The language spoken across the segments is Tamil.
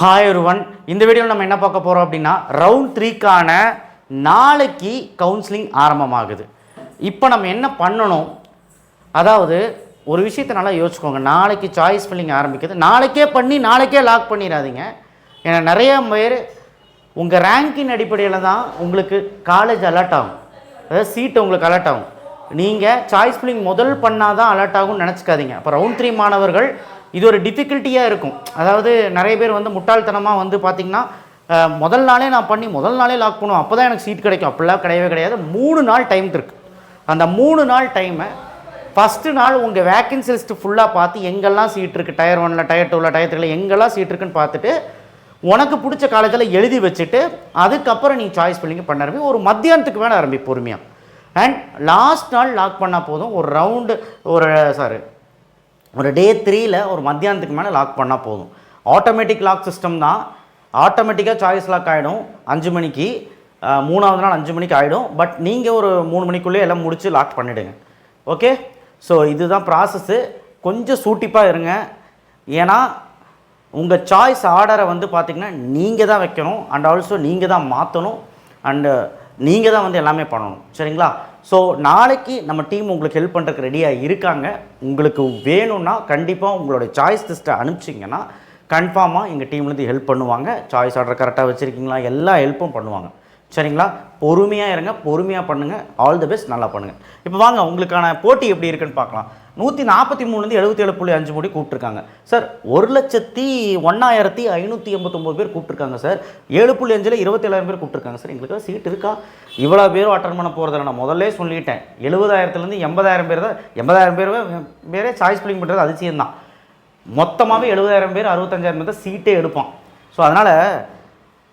ஹாய் ஒருவன் இந்த வீடியோவில் நம்ம என்ன பார்க்க போகிறோம் அப்படின்னா ரவுண்ட் த்ரீக்கான நாளைக்கு கவுன்சிலிங் ஆரம்பமாகுது. இப்போ நம்ம என்ன பண்ணணும்? அதாவது ஒரு விஷயத்தை நல்லா யோசிச்சுக்கோங்க. நாளைக்கு சாய்ஸ் ஃபில்லிங் ஆரம்பிக்குது. நாளைக்கே பண்ணி நாளைக்கே லாக் பண்ணிடாதீங்க. ஏன்னா நிறைய பேர் உங்கள் ரேங்கின் அடிப்படையில் தான் உங்களுக்கு காலேஜ் அலர்ட் ஆகும். அதாவது சீட்டு உங்களுக்கு அலர்ட் ஆகும். நீங்கள் சாய்ஸ் ஃபில்லிங் முதல் பண்ணால் தான் அலர்ட் ஆகும்னு நினச்சிக்காதீங்க. அப்போ ரவுண்ட் த்ரீ மாணவர்கள் இது ஒரு டிஃபிகல்ட்டியாக இருக்கும். அதாவது நிறைய பேர் வந்து முட்டாள்தனமாக வந்து பார்த்திங்கன்னா முதல் நாளே நான் பண்ணி முதல் நாளே லாக் பண்ணுவோம் அப்போ தான் எனக்கு சீட் கிடைக்கும். அப்படிலாம் கிடையவே கிடையாது. மூணு நாள் டைம் இருக்குது அந்த மூணு நாள் டைமை ஃபஸ்ட்டு நாள் உங்கள் வேக்கன்சி லிஸ்ட் ஃபுல்லாக பார்த்து எங்கெல்லாம் சீட் இருக்குது டயர் ஒனில் டயர் டூவில் டயர் த்ரீல எங்கெல்லாம் சீட் இருக்குன்னு பார்த்துட்டு உனக்கு பிடிச்ச காலேஜில் எழுதி வச்சுட்டு அதுக்கப்புறம் நீ சாய்ஸ் ஃபில்லிங் பண்ண ஆரம்பி ஒரு மத்தியானத்துக்கு வேணால் ஆரம்பி பொறுமையாக அண்ட் லாஸ்ட் நாள் லாக் பண்ணால் போதும். ஒரு ரவுண்டு ஒரு சாரி ஒரு டே த்ரீயில் ஒரு மத்தியானத்துக்கு மேலே லாக் பண்ணால் போதும். ஆட்டோமேட்டிக் லாக் சிஸ்டம் தான். ஆட்டோமேட்டிக்காக சாய்ஸ் லாக் ஆகிடும் அஞ்சு மணிக்கு மூணாவது நாள் அஞ்சு மணிக்கு ஆகிடும் பட் நீங்கள் ஒரு மூணு மணிக்குள்ளேயே எல்லாம் முடித்து லாக் பண்ணிவிடுங்க ஓகே ஸோ இதுதான் ப்ராசஸ்ஸு கொஞ்சம் சூட்டிப்பாக இருங்க. ஏன்னா உங்கள் சாய்ஸ் ஆர்டரை வந்து பார்த்திங்கன்னா நீங்கள் தான் வைக்கணும். அண்ட் ஆல்சோ நீங்கள் தான் மாற்றணும் அண்டு நீங்கள் தான் வந்து எல்லாமே பண்ணணும். சரிங்களா? ஸோ நாளைக்கு நம்ம டீம் உங்களுக்கு ஹெல்ப் பண்ணுறதுக்கு ரெடியாக இருக்காங்க. உங்களுக்கு வேணும்னா கண்டிப்பாக உங்களுடைய சாய்ஸ் லிஸ்ட்டை அனுப்பிச்சிங்கன்னா கன்ஃபார்மாக எங்கள் டீம்லேருந்து ஹெல்ப் பண்ணுவாங்க. சாய்ஸ் ஆர்டர் கரெக்டாக வச்சுருக்கீங்களா? எல்லா ஹெல்ப்பும் பண்ணுவாங்க. சரிங்களா? பொறுமையாக இருங்க பொறுமையாக பண்ணுங்கள் ஆல் தி பெஸ்ட் நல்லா பண்ணுங்கள் இப்போ வாங்க உங்களுக்கான போட்டி எப்படி இருக்குன்னு பார்க்கலாம். நூற்றி நாற்பத்தி மூணுலேருந்து எழுபத்தி ஏழு புள்ளி அஞ்சு கோடி கூப்பிட்ருக்காங்க சார் ஒரு லட்சத்தி ஒன்றாயிரத்தி ஐநூற்றி எண்பத்தொம்போது பேர் கூப்பிட்ருக்காங்க சார் ஏழு புள்ளி அஞ்சில் இருபத்தேழாயிரம் பேர் கூப்பிட்ருக்காங்க சார் எங்களுக்கு சீட் இருக்கா? இவ்வளோ பேரும் அட்டன் பண்ண போகிறதில்ல நான் முதல்லே சொல்லிட்டேன். எழுபதாயிரத்துலேருந்து எண்பதாயிரம் பேர் தான் எண்பதாயிரம் பேர் பேரே சாய்ஸ் பிளிங் பண்ணுறது அதிசயம் தான். மொத்தமாகவே எழுபதாயிரம் பேர் அறுபத்தஞ்சாயிரம் பேர் தான் சீட்டே எடுப்பான் ஸோ அதனால்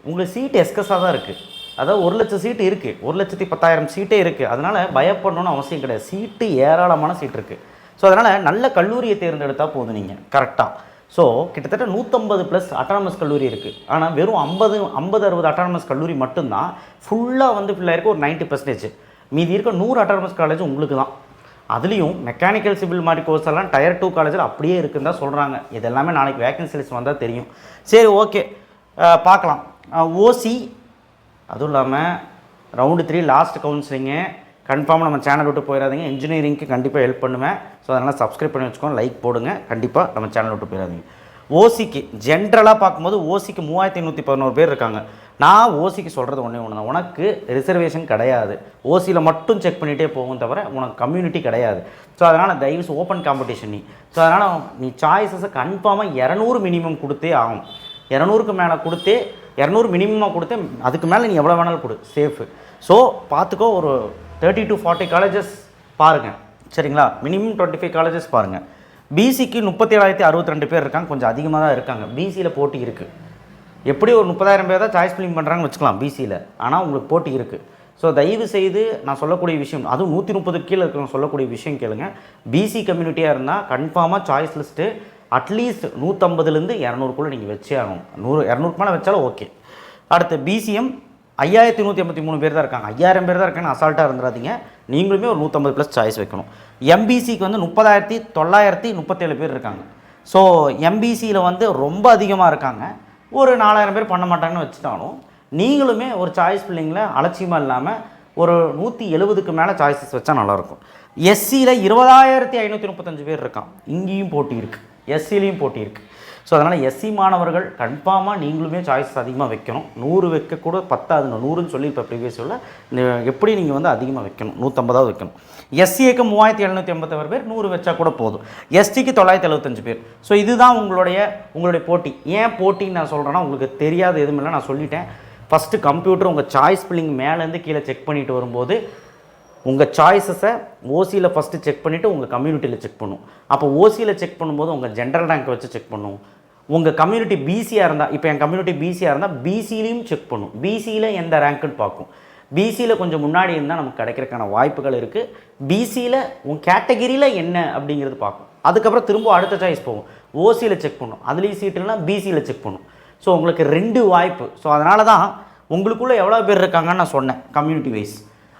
உங்களுக்கு சீட் எஸ்கஸாக தான் இருக்குது அதாவது ஒரு லட்சம் சீட்டு இருக்குது ஒரு லட்சத்தி பத்தாயிரம் சீட்டே இருக்குது அதனால் பயப்படணும்னு அவசியம் கிடையாது. சீட்டு ஏராளமான சீட் இருக்குது ஸோ அதனால் நல்ல கல்லூரியை தேர்ந்தெடுத்தால் போதும் நீங்கள் கரெக்டாக ஸோ கிட்டத்தட்ட நூற்றம்பது ப்ளஸ் அட்டானமஸ் கல்லூரி இருக்குது ஆனால் வெறும் ஐம்பது ஐம்பது அறுபது அட்டானமஸ் கல்லூரி மட்டும்தான் ஃபுல்லாக வந்து ஃபில் இருக்க ஒரு 90% பர்சன்டேஜ் மீதி இருக்க நூறு அட்டானமஸ் காலேஜ் உங்களுக்கு தான். அதுலேயும் மெக்கானிக்கல் சிவில் மாதிரி கோர்ஸ் எல்லாம் டயர் டூ காலேஜில் அப்படியே இருக்குன்னு தான் சொல்கிறாங்க இதெல்லாமே நாளைக்கு வேகன்சி வந்தால் தெரியும். சரி ஓகே பார்க்கலாம். ஓசி அதுவும் இல்லாமல் ரவுண்டு த்ரீ லாஸ்ட் கவுன்சிலிங்கு கன்ஃபார்மாக நம்ம சேனல் விட்டு போயிடாதீங்க இன்ஜினியரிங்க்கு கண்டிப்பாக ஹெல்ப் பண்ணுவேன். ஸோ அதனால் சப்ஸ்கிரைப் பண்ணி வச்சுக்கோங்க லைக் போடுங்க. கண்டிப்பாக நம்ம சேனல் விட்டு போயிடாதீங்க ஓசிக்கு ஜென்ரலாக பார்க்கும்போது ஓசிக்கு மூவாயிரத்தி ஐநூற்றி பதினோரு பேர் இருக்காங்க. நான் ஓசிக்கு சொல்கிறது ஒன்றே ஒன்று தான் உனக்கு ரிசர்வேஷன் கிடையாது. ஓசியில் மட்டும் செக் பண்ணிகிட்டே போகும் தவிர உனக்கு கம்யூனிட்டி கிடையாது. ஸோ அதனால் தயவுசு ஓப்பன் காம்படிஷன் நீ. ஸோ அதனால் நீ சாய்ஸஸை கன்ஃபார்மாக இரநூறு மினிமம் கொடுத்தே ஆகும் இரநூறுக்கு மேலே கொடுத்தே இரநூறு மினிமமாக கொடுத்து அதுக்கு மேலே நீ எவ்வளோ வேணாலும் கொடு. சேஃபு ஸோ பார்த்துக்கோ ஒரு தேர்ட்டி டு ஃபார்ட்டி காலேஜஸ் பாருங்கள் சரிங்களா? மினிமம் டுவெண்ட்டி ஃபைவ் காலேஜஸ் பாருங்கள் பிசிக்கு முப்பத்தி ஏழாயிரத்தி அறுபத்தி ரெண்டு பேர் இருக்காங்க. கொஞ்சம் அதிகமாக தான் இருக்காங்க. பிசியில் போட்டி இருக்குது எப்படி ஒரு முப்பதாயிரம் பேர் தான் சாய்ஸ் ஃபிலிம் பண்ணுறாங்கன்னு வச்சுக்கலாம் பிசியில் ஆனால் உங்களுக்கு போட்டி இருக்குது ஸோ தயவு செய்து நான் சொல்லக்கூடிய விஷயம் அதுவும் நூற்றி முப்பது கீழே இருக்கிறவங்க சொல்லக்கூடிய விஷயம் கேளுங்க. பிசி கம்யூனிட்டியாக இருந்தால் கன்ஃபார்மாக சாய்ஸ் லிஸ்ட்டு அட்லீஸ்ட் நூற்றம்பதுலேருந்து இரநூறுக்குள்ளே நீங்கள் வச்சே ஆகணும். நூறு இரநூறுக்கு மேலே வச்சாலும் ஓகே அடுத்து பிசிஎம் ஐயாயிரத்தி நூற்றி எண்பத்தி மூணு பேர் தான் இருக்காங்க. ஐயாயிரம் பேர் தான் இருக்காங்க அசால்ட்டாக இருந்துடாதீங்க நீங்களுமே ஒரு நூற்றம்பது ப்ளஸ் சாய்ஸ் வைக்கணும். எம்பிசிக்கு வந்து முப்பதாயிரத்தி தொள்ளாயிரத்தி முப்பத்தேழு பேர் இருக்காங்க. ஸோ எம்பிசியில் வந்து ரொம்ப அதிகமாக இருக்காங்க. ஒரு நாலாயிரம் பேர் பண்ண மாட்டாங்கன்னு வச்சுட்டாலும் நீங்களுமே ஒரு சாய்ஸ் பிள்ளைங்களை அலட்சியமாக இல்லாமல் ஒரு நூற்றி எழுபதுக்கு மேலே சாய்ஸஸ் வச்சா நல்லாயிருக்கும் எஸ்சியில் இருபதாயிரத்தி ஐநூற்றி முப்பத்தஞ்சு பேர் இருக்கான் இங்கேயும் போட்டி இருக்குது எஸ்சிலையும் போட்டி இருக்குது ஸோ அதனால் எஸ்சி மாணவர்கள் கன்ஃபார்மாக நீங்களுமே சாய்ஸ் அதிகமாக வைக்கணும். நூறு வைக்கக்கூட பத்தாதுங்க நூறுன்னு சொல்லி இப்போ ப்ரீவியஸ் உள்ள எப்படி நீங்கள் வந்து அதிகமாக வைக்கணும்? நூற்றம்பதாவது வைக்கணும். எஸ்சிக்கு மூவாயிரத்தி எழுநூற்றி எண்பத்தாறு பேர் நூறு வச்சா கூட போதும். எஸ்டிக்கு தொள்ளாயிரத்தி எழுபத்தஞ்சு பேர். ஸோ இதுதான் உங்களுடைய உங்களுடைய போட்டி. ஏன் போட்டின்னு நான் சொல்கிறேன்னா உங்களுக்கு தெரியாத எதுவும் இல்லை நான் சொல்லிட்டேன். ஃபஸ்ட்டு கம்ப்யூட்டர் உங்கள் சாய்ஸ் பில்லிங் மேலேருந்து கீழே செக் பண்ணிட்டு வரும்போது உங்கள் சாய்ஸஸை ஓசியில் ஃபஸ்ட்டு செக் பண்ணிவிட்டு உங்கள் கம்யூனிட்டியில் செக் பண்ணும். அப்போ ஓசியில் செக் பண்ணும்போது உங்கள் ஜென்ரல் ரேங்க் வச்சு செக் பண்ணும். உங்கள் கம்யூனிட்டி பிசியாக இருந்தால் இப்போ என் கம்யூனிட்டி பிசியாக இருந்தால் பிசிலையும் செக் பண்ணும். பிசியில் எந்த ரேங்க்குன்னு பார்க்கும். பிசியில் கொஞ்சம் முன்னாடி இருந்தால் நமக்கு கிடைக்கிறதுக்கான வாய்ப்புகள் இருக்குது பிசியில் உன் கேட்டகிரியில் என்ன அப்படிங்கிறது பார்க்கும். அதுக்கப்புறம் திரும்ப அடுத்த சாய்ஸ் போகும். ஓசியில் செக் பண்ணும். அதுலேயும் சீட் இல்லைனா பிசியில் செக் பண்ணும். ஸோ உங்களுக்கு ரெண்டு வாய்ப்பு. ஸோ அதனால தான் உங்களுக்குள்ளே எவ்வளோ பேர் இருக்காங்கன்னு நான் சொன்னேன் கம்யூனிட்டி வைஸ்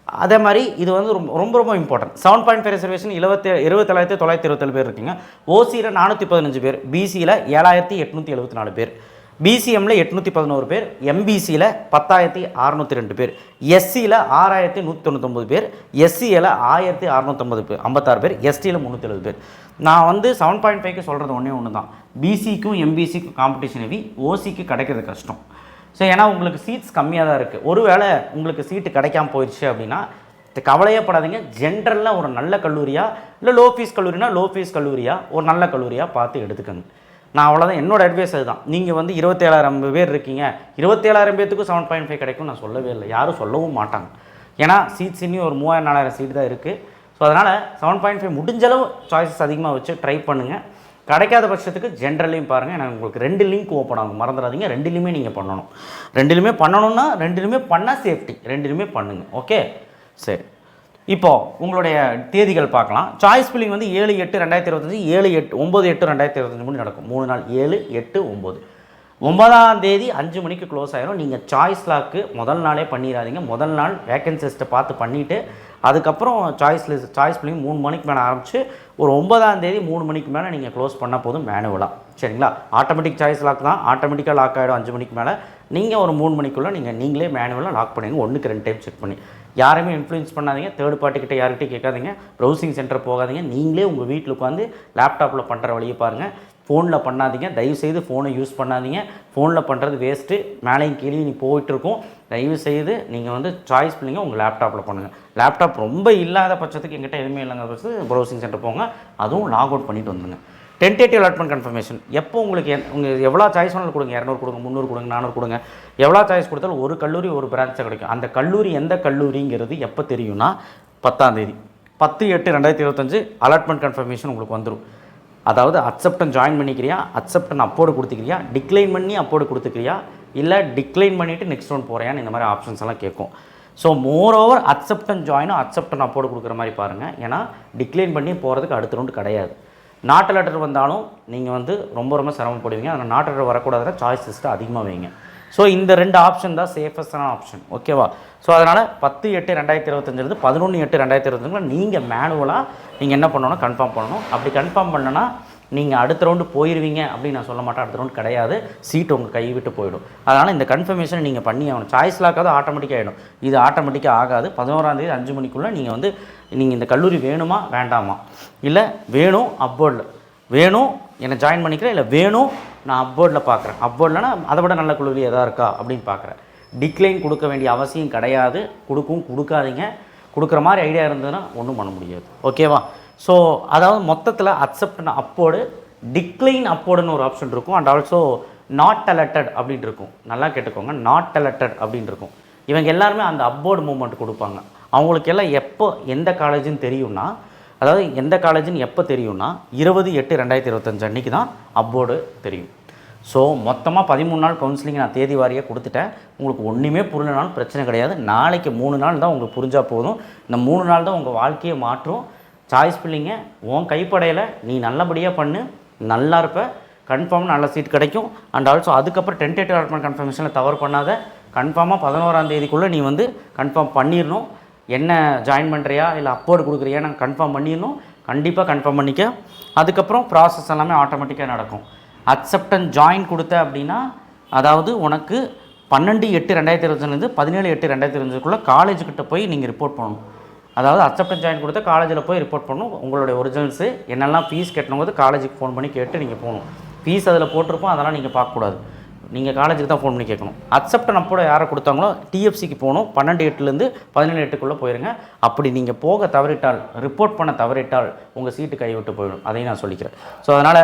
அதே மாதிரி இது வந்து ரொம்ப ரொம்ப ரொம்ப important seven point five reservation இருபத்தி இருபத்தேழாயிரத்தி தொள்ளாயிரத்தி இருபத்தேழு பேர் இருக்கீங்க. ஓசியில் நானூற்றி பதினஞ்சு பேர் பிசியில் ஏழாயிரத்தி எட்நூற்றி எழுபத்தி நாலு பேர் பிசிஎம்மில் எட்நூற்றி பதினோரு பேர் எம்பிசியில் பத்தாயிரத்தி அறநூற்றி ரெண்டு பேர் எஸ்சியில் ஆறாயிரத்தி நூற்றி தொண்ணூத்தொம்பது பேர் எஸ்சியில் ஆயிரத்தி அறநூற்றம்பது பேர் ஐம்பத்தாறு பேர் எஸ்டியில் முந்நூற்றி எழுபது பேர். நான் வந்து செவன் பாயிண்ட் ஃபைவ்க்கு சொல்கிறது ஒன்றே ஒன்று தான் பிசிக்கும் எம்பிசிக்கும் காம்படிஷன் ஹெவி ஓசிக்கு கிடைக்கிறது கஷ்டம். ஸோ ஏன்னா உங்களுக்கு சீட்ஸ் கம்மியாக தான் இருக்குது ஒருவேளை உங்களுக்கு சீட்டு கிடைக்காம போயிடுச்சு அப்படின்னா கவலையப்படாதீங்க. கவலையே படாதீங்க ஜென்ரலில் ஒரு நல்ல கல்லூரியா இல்லை லோ ஃபீஸ் கல்லூரினா லோ ஃபீஸ் கல்லூரியா ஒரு நல்ல கல்லூரியாக பார்த்து எடுத்துக்கணும். நான் அவ்வளோதான் என்னோட அட்வைஸ் அதுதான். நீங்கள் வந்து இருபத்தேழாயிரம் பேர் இருக்கீங்க. இருபத்தேழாயிரம் பேத்துக்கும் செவன் பாயிண்ட் ஃபைவ் கிடைக்கும் நான் சொல்லவே இல்லை. யாரும் சொல்லவும் மாட்டாங்க. ஏன்னா சீட்ஸ் இன்னும் ஒரு மூவாயிரம் நாலாயிரம் சீட் தான் இருக்குது ஸோ அதனால் செவன் பாயிண்ட் ஃபைவ் முடிஞ்சளவு சாய்ஸஸ் அதிகமாக வச்சு ட்ரை பண்ணுங்கள் கிடைக்காத பட்சத்துக்கு ஜென்ரலையும் பாருங்கள் எனக்கு உங்களுக்கு ரெண்டு லிங்க் ஓப்பன் ஆகும். மறந்துடாதீங்க. ரெண்டுலையுமே நீங்கள் பண்ணணும். ரெண்டுலையுமே பண்ணணும்னா ரெண்டுலையுமே பண்ணால் சேஃப்டி ரெண்டுலையுமே பண்ணுங்கள் ஓகே சரி. இப்போது உங்களுடைய தேதிகள் பார்க்கலாம். சாய்ஸ் பில்லிங் வந்து ஏழு எட்டு ரெண்டாயிரத்தி இருபத்தஞ்சி ஏழு எட்டு ஒம்பது எட்டு ரெண்டாயிரத்தி இருபத்தஞ்சு மூணு நடக்கும். மூணு நாள் ஏழு எட்டு ஒம்பது ஒன்பதாம் தேதி அஞ்சு மணிக்கு க்ளோஸ் ஆயிரும். நீங்கள் சாய்ஸ் லாக்கு முதல் நாளே பண்ணிடாதீங்க முதல் நாள் வேக்கன்சிஸ்ட்டை பார்த்து பண்ணிவிட்டு அதுக்கப்புறம் சாய்ஸ் லிஸ்ட் சாய்ஸ் பில்லிங் மூணு மணிக்கு மேலே ஆரம்பித்து ஒரு ஒன்பதாம் தேதி மூணு மணிக்கு மேலே நீங்கள் க்ளோஸ் பண்ணால் போதும் மேனுவலாக சரிங்களா? ஆட்டோமேட்டிக் சாய்ஸ் லாக் தான். ஆட்டோமேட்டிக்காக லாக் ஆகிடும் அஞ்சு மணிக்கு மேலே. நீங்கள் ஒரு மூணு மணிக்குள்ளே நீங்கள் நீங்களே மேனுவலாக லாக் பண்ணுங்க ஒன்றுக்கு ரெண்டு டைம் செக் பண்ணி. யாரையுமே இன்ஃப்ளூயன்ஸ் பண்ணாதீங்க. தேர்ட் பார்ட்டிக்கிட்ட யார்கிட்டையும் கேட்காதீங்க. ப்ரௌசிங் சென்டர் போகாதீங்க. நீங்களே உங்கள் வீட்டில் உட்காந்து லேப்டாப்பில் பண்ணுற வழியை பாருங்கள் ஃபோனில் பண்ணாதீங்க. தயவுசெய்து ஃபோனை யூஸ் பண்ணாதீங்க. ஃபோனில் பண்ணுறது வேஸ்ட்டு மேலேயும் கீழே நீ போயிட்டுருக்கும். தயவு செய்து நீங்கள் வந்து சாய்ஸ் பண்ணிங்க. உங்கள் லேப்டாப்பில் பண்ணுங்கள் லேப்டாப் ரொம்ப இல்லாத பட்சத்துக்கு எங்கிட்ட எதுவுமே இல்லைங்க பட்சத்துக்கு ப்ரௌசிங் சென்டர் போங்க. அதுவும் லாக் அவுட் பண்ணிட்டு வந்துடுங்க டென்டேட்டிவ் அலாட்மெண்ட் கன்ஃபர்மேஷன் எப்போ உங்களுக்கு என் உங்கள் எவ்வளோ சாய்ஸ் வேணாலும் கொடுங்க. இரநூறு கொடுங்க முந்நூறு கொடுங்க நானூறு கொடுங்க. எவ்வளோ சாய்ஸ் கொடுத்தாலும் ஒரு கல்லூரி ஒரு பிரான்ச்சாக கிடைக்கும். அந்த கல்லூரி எந்த கல்லூரிங்கிறது எப்போ தெரியும்னா பத்தாம் தேதி. பத்து எட்டு ரெண்டாயிரத்தி இருபத்தஞ்சு அலாட்மெண்ட் கன்ஃபர்மேஷன் உங்களுக்கு வந்துடும் அதாவது அக்செப்டன் ஜாயின் பண்ணிக்கிறியா? அக்செப்டன் அப்போடு கொடுத்துக்கிறியா? டிக்ளைன் பண்ணி அப்போடு கொடுத்துக்கிறியா? இல்லை டிக்ளைன் பண்ணிவிட்டு நெக்ஸ்ட் ஒன் போகிறியான்னு இந்த மாதிரி ஆப்ஷன்ஸ் எல்லாம் கேட்கும். ஸோ மோர் ஓவர் அக்செப்டன் ஜாயினும் அக்செப்டன் அப்போடு கொடுக்குற மாதிரி பாருங்கள் ஏன்னா டிக்ளைன் பண்ணி போகிறதுக்கு அடுத்த ரவுண்டு கிடையாது. நாட்டு லெட்டர் வந்தாலும் நீங்கள் வந்து ரொம்ப ரொம்ப சிரமப்படுவீங்க. அதனால் நாட்டு லெட்டர் வரக்கூடாதுன்னா சாய்ஸ் லிஸ்ட்டு அதிகமாக வைங்க. ஸோ இந்த ரெண்டு ஆப்ஷன் தான் சேஃபஸ்டான ஆப்ஷன் ஓகேவா ஸோ அதனால் பத்து எட்டு ரெண்டாயிரத்தி இருபத்தஞ்சிலிருந்து பதினொன்று எட்டு ரெண்டாயிரத்தி இருபத்தஞ்சில் நீங்கள் மேனுவலாக நீங்கள் என்ன பண்ணணும்? கன்ஃபார்ம் பண்ணணும். அப்படி கன்ஃபார்ம் பண்ணனா நீங்கள் அடுத்த ரவுண்டு போயிடுவீங்க அப்படின்னு நான் சொல்ல மாட்டேன். அடுத்த ரவுண்டு கிடையாது. சீட் உங்கள் கை விட்டு போயிடும். அதனால் இந்த கன்ஃபர்மேஷனை நீங்கள் பண்ணி ஆகணும். சாய்ஸ் லாக்காவது ஆட்டோமேட்டிக்காக ஆகிடும் இது ஆட்டோமேட்டிக்காக ஆகாது. பதினோராம் தேதி அஞ்சு மணிக்குள்ளே நீங்கள் வந்து நீங்கள் இந்த கல்லூரி வேணுமா வேண்டாமா? இல்லை வேணும் அப்போர்டில் வேணும் என்னை ஜாயின் பண்ணிக்கிறேன் இல்லை வேணும் நான் அப்போர்டில் பார்க்குறேன். அப்போர்ட்லனா அதை விட நல்ல கல்லூரி எதாக இருக்கா அப்படின்னு பார்க்குறேன். டிக்ளைன் கொடுக்க வேண்டிய அவசியம் கிடையாது. கொடுக்கும் கொடுக்காதீங்க. கொடுக்குற மாதிரி ஐடியா இருந்ததுன்னா ஒன்றும் பண்ண முடியாது. ஓகேவா ஸோ அதாவது மொத்தத்தில் அக்செப்ட் அப்போடு டிக்ளைன் அப்போடுன்னு ஒரு ஆப்ஷன் இருக்கும். அண்ட் ஆல்சோ நாட் அலர்டட் அப்படின்ட்டு இருக்கும். நல்லா கேட்டுக்கோங்க. நாட் அலர்டட் அப்படின்னு இருக்கும். இவங்க எல்லாருமே அந்த அப்போர்டு மூமெண்ட் கொடுப்பாங்க. அவங்களுக்கு எல்லாம் எப்போ எந்த காலேஜுன்னு தெரியும்னா அதாவது எந்த காலேஜுன்னு எப்போ தெரியும்னா இருபது எட்டு ரெண்டாயிரத்தி இருபத்தஞ்சு அன்றைக்கி தான் அப்போர்டு தெரியும். ஸோ மொத்தமாக பதிமூணு நாள் கவுன்சிலிங் நான் தேதி வாரியாக கொடுத்துட்டேன். உங்களுக்கு ஒன்றுமே புரியலனாலும் பிரச்சனை கிடையாது. நாளைக்கு மூணு நாள் தான் உங்களுக்கு புரிஞ்சால் போதும். இந்த மூணு நாள் தான் உங்கள் வாழ்க்கையை மாற்றும். சாய்ஸ் பிள்ளைங்க உன் கைப்படையில் நீ நல்லபடியாக பண்ணு. நல்லா இருப்ப. கன்ஃபார்ம் நல்ல சீட் கிடைக்கும். அண்ட் ஆல்சோ அதுக்கப்புறம் டென்டேட்டிவ் அலாட்மெண்ட் கன்ஃபர்மேஷனில் தவறு பண்ணாத. கன்ஃபார்மாக பதினோராந்தேதிக்குள்ளே நீ வந்து கன்ஃபார்ம் பண்ணிடணும் என்ன ஜாயின் பண்ணுறியா இல்லை அப்போர்டு கொடுக்குறியா நாங்கள் கன்ஃபார்ம் பண்ணிடணும். கண்டிப்பாக கன்ஃபார்ம் பண்ணிக்க. அதுக்கப்புறம் ப்ராசஸ் எல்லாமே ஆட்டோமேட்டிக்காக நடக்கும். அக்செப்டன் ஜாயின் கொடுத்த அப்படின்னா அதாவது உனக்கு பன்னெண்டு எட்டு ரெண்டாயிரத்தி இருபத்தஞ்சிலேருந்து பதினேழு எட்டு ரெண்டாயிரத்தி இருபத்தஞ்சுக்குள்ளே காலேஜுக்கிட்ட போய் நீங்கள் ரிப்போர்ட் பண்ணணும். அதாவது அக்செப்டன் ஜாயின் கொடுத்த காலேஜில் போய் ரிப்போர்ட் பண்ணணும். உங்களுடைய ஒரிஜினல்ஸு என்னெல்லாம் ஃபீஸ் கட்டணுங்கிறது காலேஜுக்கு ஃபோன் பண்ணி கேட்டு நீங்கள் போகணும். ஃபீஸ் அதில் போட்டிருப்போம் அதெல்லாம் நீங்கள் பார்க்கக்கூடாது. நீங்கள் காலேஜுக்கு தான் ஃபோன் பண்ணி கேட்கணும். அக்செப்டன் அப்போட யாரை கொடுத்தாங்களோ டிஎஃப்சிக்கு போகணும். பன்னெண்டு எட்டுலேருந்து பதினேழு எட்டுக்குள்ளே போயிருங்க. அப்படி நீங்கள் போக தவறிட்டால் ரிப்போர்ட் பண்ண தவறிட்டால் உங்கள் சீட்டு கைவிட்டு போயிடும். அதையும் நான் சொல்லிக்கிறேன். ஸோ அதனால்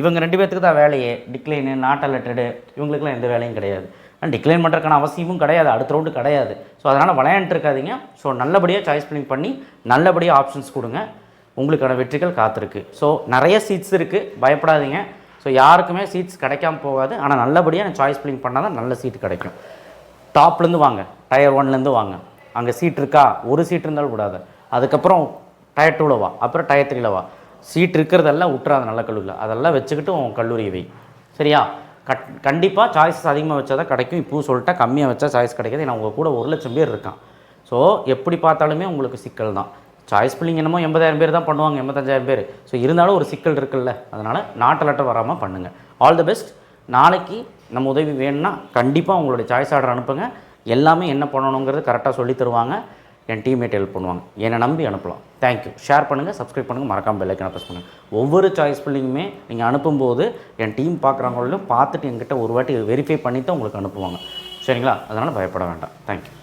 இவங்க ரெண்டு பேர்த்துக்கு தான் வேலையே. டிக்ளைனு நாட் லெட்டடு இவங்களுக்குலாம் எந்த வேலையும் கிடையாது. டிக்ளைன் பண்ணுறதுக்கான அவசியமும் கிடையாது. அடுத்த ரவுண்டு கிடையாது. ஸோ அதனால் விளையாண்டுருக்காதீங்க ஸோ நல்லபடியாக சாய்ஸ் பில்லிங் பண்ணி நல்லபடியாக ஆப்ஷன்ஸ் கொடுங்க. உங்களுக்கான வெற்றிகள் காத்திருக்கு. ஸோ நிறைய சீட்ஸ் இருக்குது பயப்படாதீங்க. ஸோ யாருக்குமே சீட்ஸ் கிடைக்காம போகாது. ஆனால் நல்லபடியாக நான் சாய்ஸ் பில்லிங் பண்ணால் தான் நல்ல சீட் கிடைக்கும். டாப்லேருந்து வாங்க. டயர் ஒன்லேருந்து வாங்க. அங்கே சீட் இருக்கா? ஒரு சீட் இருந்தாலும் கூடாது அதுக்கப்புறம் டயர் டூவில் வா. அப்புறம் டயர் த்ரீல வா. சீட் இருக்கிறதெல்லாம் விட்டுறாது நல்ல கல்லூரியில். அதெல்லாம் வச்சுக்கிட்டு உன் கல்லூரியை வை. சரியா? கட் கண்டிப்பாக சாய்ஸஸ் அதிகமாக வச்சா தான் கிடைக்கும். இப்போவும் சொல்லிட்டா கம்மியாக வச்சா சாய்ஸ் கிடைக்காது. ஏன்னா உங்கள் கூட ஒரு லட்சம் பேர் இருக்கான். ஸோ எப்படி பார்த்தாலுமே உங்களுக்கு சிக்கல் தான். சாய்ஸ் பில்லிங் என்னமோ எண்பதாயிரம் பேர் தான் பண்ணுவாங்க எண்பத்தஞ்சாயிரம் பேர். ஸோ இருந்தாலும் ஒரு சிக்கல் இருக்குல்ல. அதனால் நாட்டு லெட்டர் வராமல் பண்ணுங்கள் ஆல் தி பெஸ்ட் நாளைக்கு நம்ம உதவி வேணும்னா கண்டிப்பாக உங்களுடைய சாய்ஸ் ஆர்டர் அனுப்புங்க. எல்லாமே என்ன பண்ணணுங்கிறது கரெக்டாக சொல்லி தருவாங்க. என் டீம்மேட் ஹெல்ப் பண்ணுவாங்க. என்னை நம்பி அனுப்பலாம். தேங்க்யூ ஷேர் பண்ணுங்கள் சப்ஸ்கிரைப் பண்ணுங்கள் மறக்காம பெல்லைக்கனை ப்ரெஸ் பண்ணுங்கள் ஒவ்வொரு சாய்ஸ் பில்லிங்குமே நீங்கள் அனுப்பும்போது என் டீம் பார்க்குறவங்களும் பார்த்துட்டு என்கிட்ட ஒரு வாட்டி வெரிஃபை பண்ணி தான் உங்களுக்கு அனுப்புவாங்க. சரிங்களா? அதனால் பயப்பட வேண்டாம். தேங்க்யூ